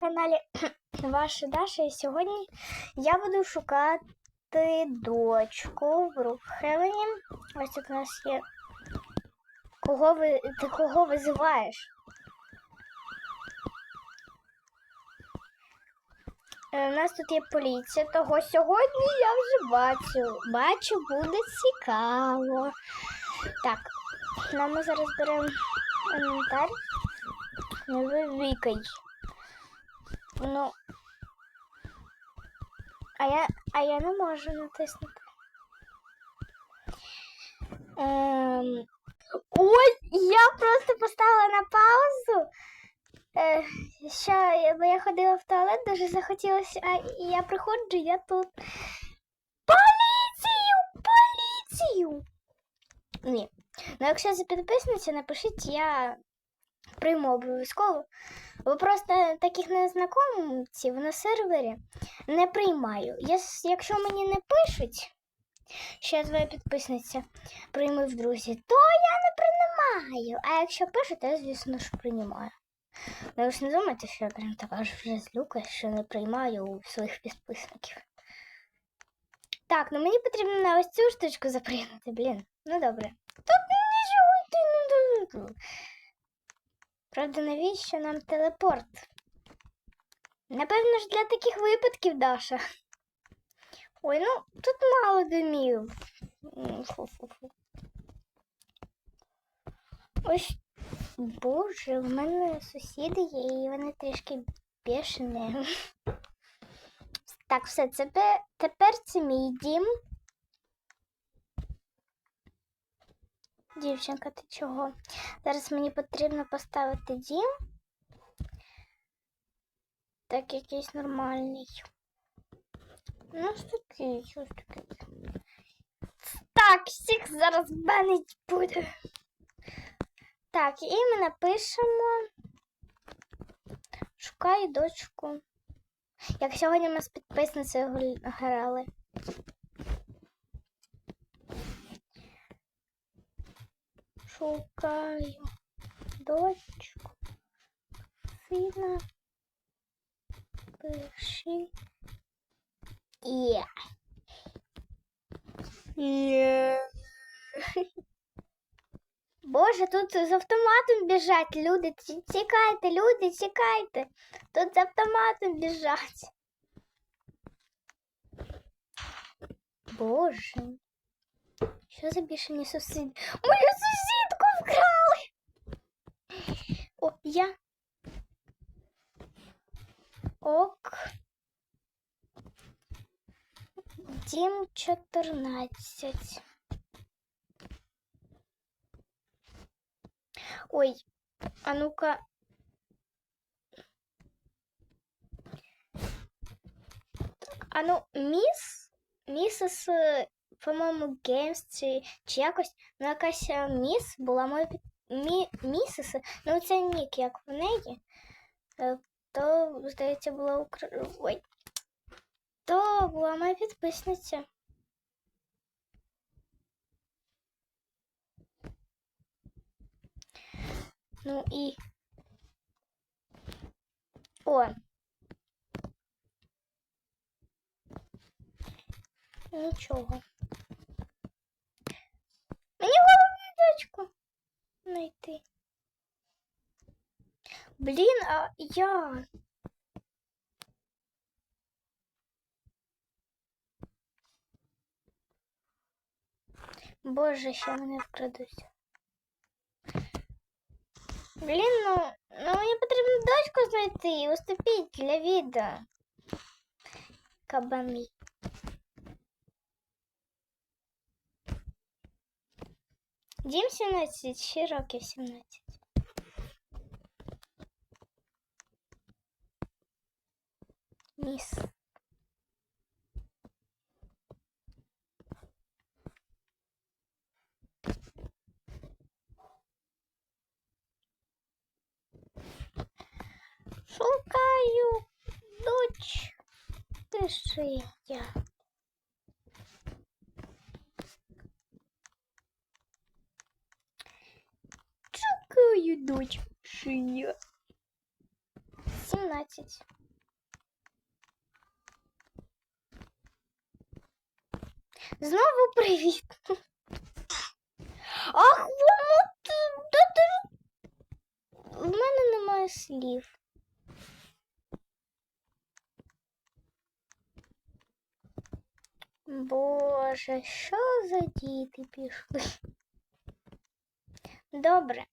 каналі Ваша Даша, і сьогодні я буду шукати дочку в Рухелені. Ось тут у нас є. Кого ви, ти кого визиваєш? Е, У нас тут є поліція, того сьогодні я вже бачу. Бачу, буде цікаво. Так, нам ми зараз беремо інвентар. Не вивікай. Ну. А я, а я не можу натиснути. Ем... Ой, я просто поставила на паузу. Е, що, бо я ходила в туалет, дуже захотілося, а я приходжу, я тут. Поліцію! Поліцію! Ні. Ну, якщо за підписниця, напишіть, я прийму обов'язково. Бо просто таких незнакомців на сервері не приймаю. Якщо мені не пишуть, я твоя підписниця прийми в друзі, то я не приймаю. А якщо пишуть, то я, звісно ж, приймаю. Ви ж не думайте, що я прям така ж вже злюка, що не приймаю у своїх підписників. Так, ну мені потрібно на ось цю штучку запрягнути, блін. Ну добре. Тут нічого ти не Правда, навіщо нам телепорт? Напевно ж для таких випадків, Даша. Ой, ну тут мало домів. Фу-фу-фу. Ось, боже, в мене сусіди є, і вони трішки бешені. Так, все, це тепер це мій дім. Дівчинка, ти чого? Зараз мені потрібно поставити дім. Так, якийсь нормальний. Ну, ось такий, ось такий. Так, всіх зараз банить буде. Так, і ми напишемо. Шукаю дочку. Як сьогодні ми з підписницею грали. Шукаю дочку. Сина. Пиши. Є. Є. Боже, тут з автоматом біжать люди. Тікайте, люди, тікайте. Тут з автоматом біжать. Боже. Що за бішені сусіди? Мою сусідку вкрали. О, я. Ок. Дім 14. Ой, а ну-ка. А ну, міс, місіс, е, по-моєму, Геймс чи, чи якось, ну якась е, міс була моя мі, місіс, ну це нік, як в неї, е, то, здається, була Укра... Ой. То була моя підписниця. Ну і. О. Нічого. головне дочку знайти. Блін, а я. Боже, ще мене вкрадуть. Блін, ну, ну мені потрібно дочку знайти і уступіть для відео. Кабани. Дім 17, ще років 17. Міс. Шукаю дочь. Пиши я. Шукаю дочь. Шия. 17. 15. Знову привіт. Ах, воно ти. В мене немає слів. Боже, що за діти пішли? Добре.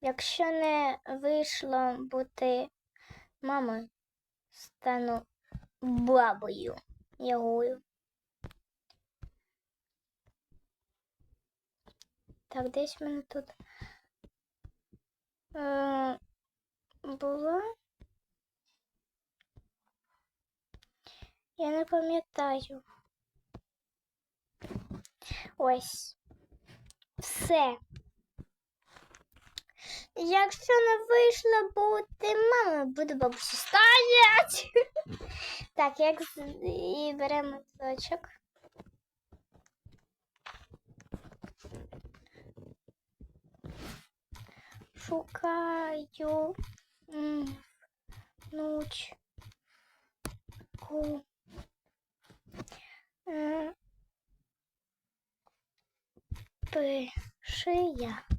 Якщо не вийшло бути мамою, стану бабою ягою. Так, десь в мене тут е, була. Я не пам'ятаю. Ось. Все. Якщо не вийшло бути мамою, буду бабусі стоять. Так, як і беремо дочок. Шукаю внучку. Е, Пиши я.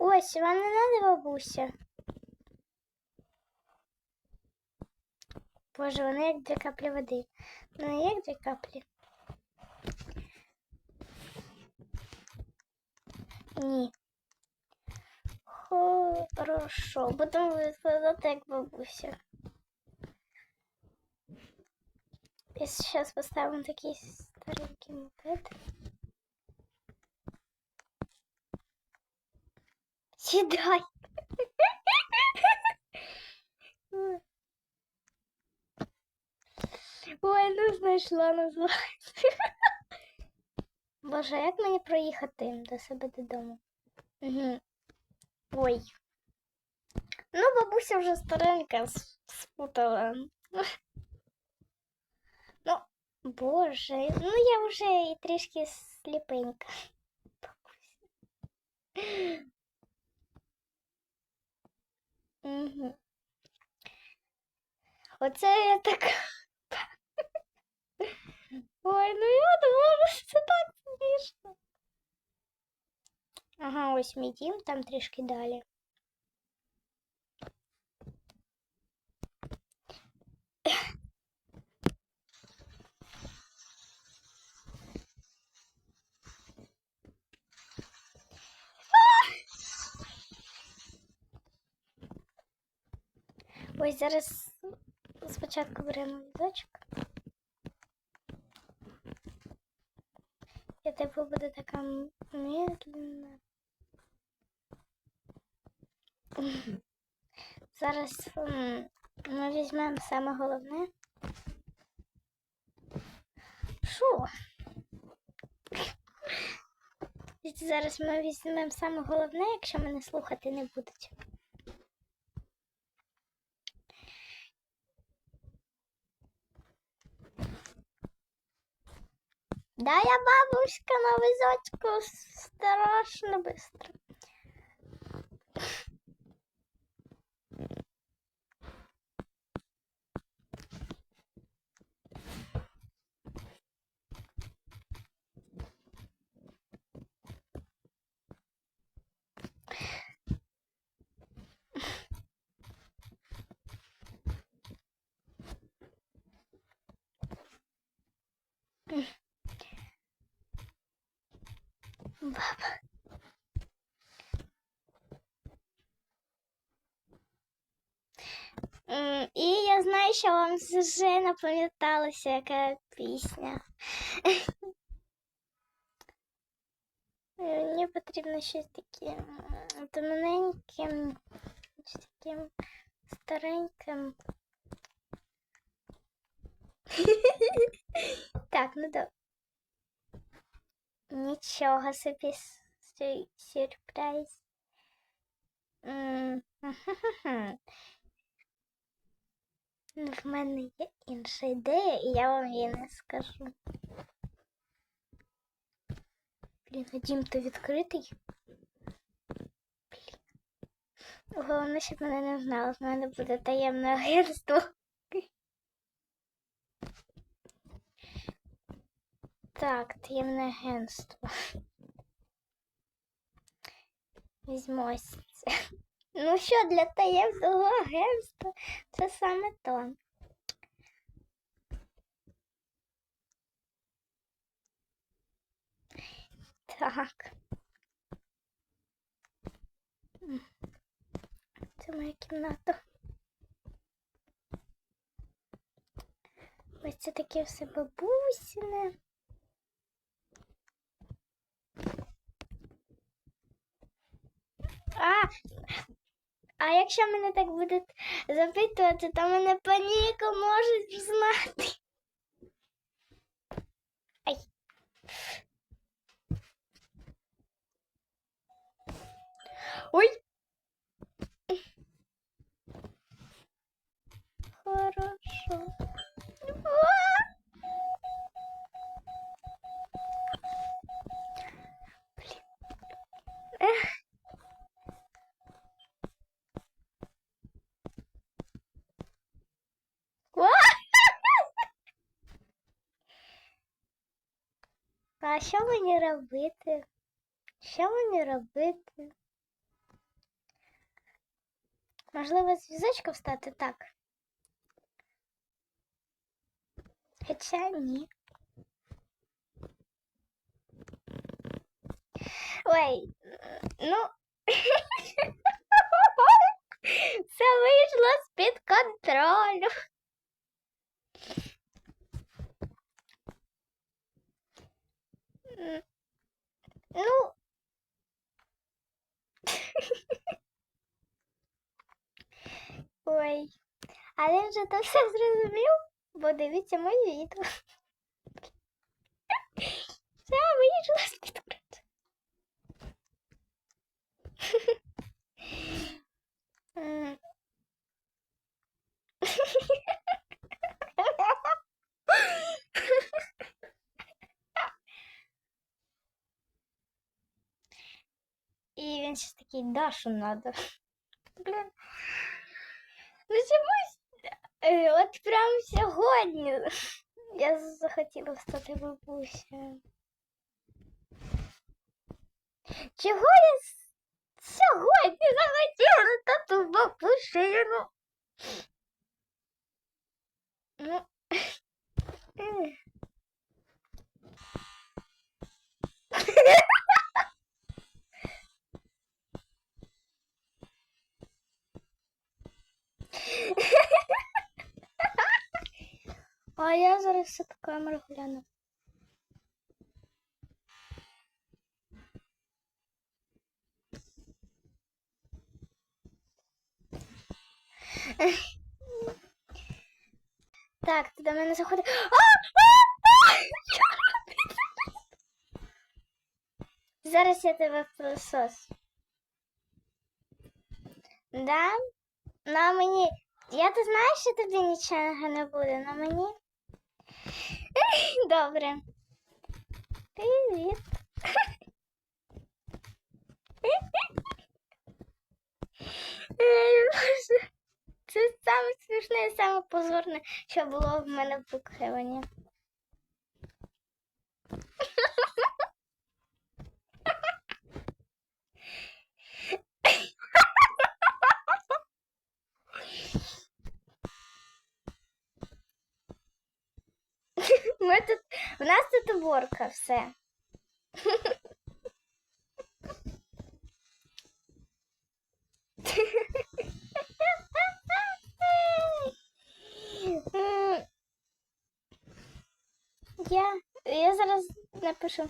Ось, вам не надо бабуся. Боже, вони як дві каплі води. Ну, не як дві каплі. Ні. Хорошо. Будемо викладати як бабуся. І зараз поставимо такий старенький мопед. Сідай. Ой, ну знайшла називається. Боже, як мені проїхати до себе додому? Угу. Ой. Ну, бабуся вже старенька спутала. Ну, боже, ну я вже і трішки сліпенька. Угу. Оце я так. Ой, ну я думала, що це так смішно. Ага, ось мій дім, там трішки далі. Ось зараз спочатку беремо візочок. Я типу буду така медленна. Зараз ми візьмемо саме головне. Що? Зараз ми візьмемо саме головне, якщо мене слухати не будуть. Да, я бабушка на візочку страшно быстро. І я знаю, що вам вже напам'яталася яка пісня. Мені потрібно щось таке м, тоненьким, щось таким стареньким. Так, ну да. Нічого собі с- сю- сюрприз. Ну, В мене є інша ідея, і я вам її не скажу. Блін, а дім то відкритий. Блін. Головне, щоб мене не знали. В мене буде таємне агентство. Так, таємне агентство. Візьму ось це. Ну що, для таємного агентства це саме то. Так. Це моя кімната. Ось це таке все бабусіне. А, а якщо мене так будуть запитувати, то мене паніка можуть знати. Ай. Ой. Що мені робити? Що мені робити? Можливо, з візочка встати так. Хоча ні. Ой, ну. Це вийшло з-під контролю. Ну. Ой. А він вже то все зрозумів, бо дивіться моє відео. Це вийшло з-під контролю. М. І він ще такий Дашу надо. Блін. Ну чомусь е, от прямо сьогодні я захотіла стати бабусею. Чого я с- сьогодні захотіла стати бабусею? Ну, ну. А я зараз все по камеру гляну. Так, ти до мене заходить. Зараз я тебе пилосос. Да? На мені. Я ти знаєш, що тобі нічого не буде на мені? Добре. Привіт. Це саме смішне і саме позорне, що було в мене в Букхевені. Ми тут, у нас все. Я, я зараз напишу.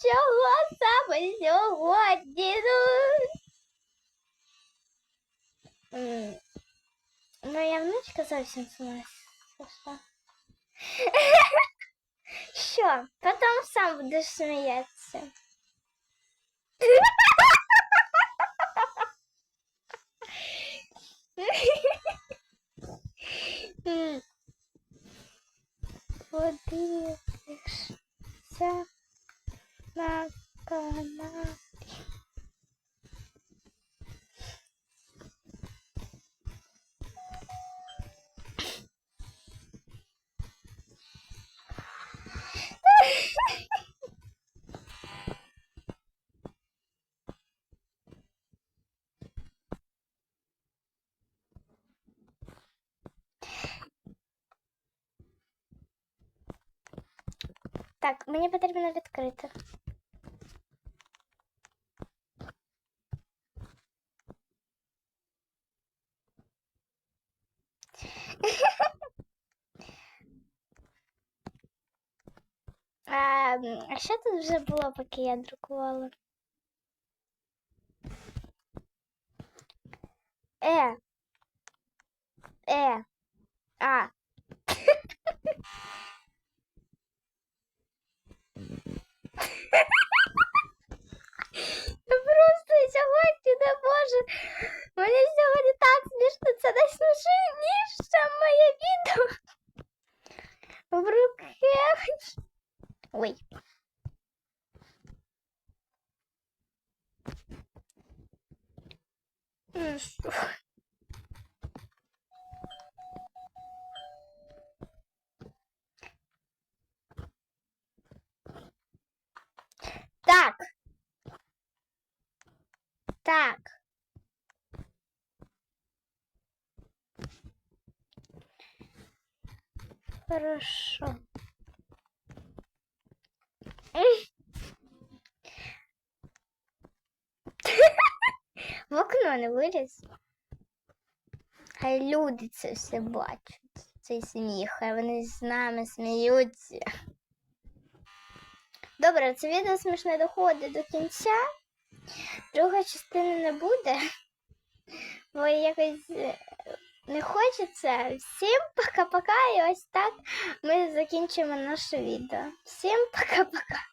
А, Ну, сьогодні. Ну, М, моя внучка зовсім з ума сошла. Що? Потім сам будеш сміятися. М. Подивишся На каналі. Так, мені потрібно відкрити. А, а що тут вже було, поки я друкувала? Е. Е. А. Я просто сьогодні не можу. Мені сьогодні так смішно, це найсмішніше моє відео. В руках. Ой. Ну що? Так. Так. Хорошо. В окно не виліз. Хай люди це все бачать. Цей сміх, хай вони з нами сміються. Добре, це відео смішне доходить до кінця. Друга частини не буде, бо якось е, не хочеться. Всім пока-пока. І ось так ми закінчимо наше відео. Всім пока-пока.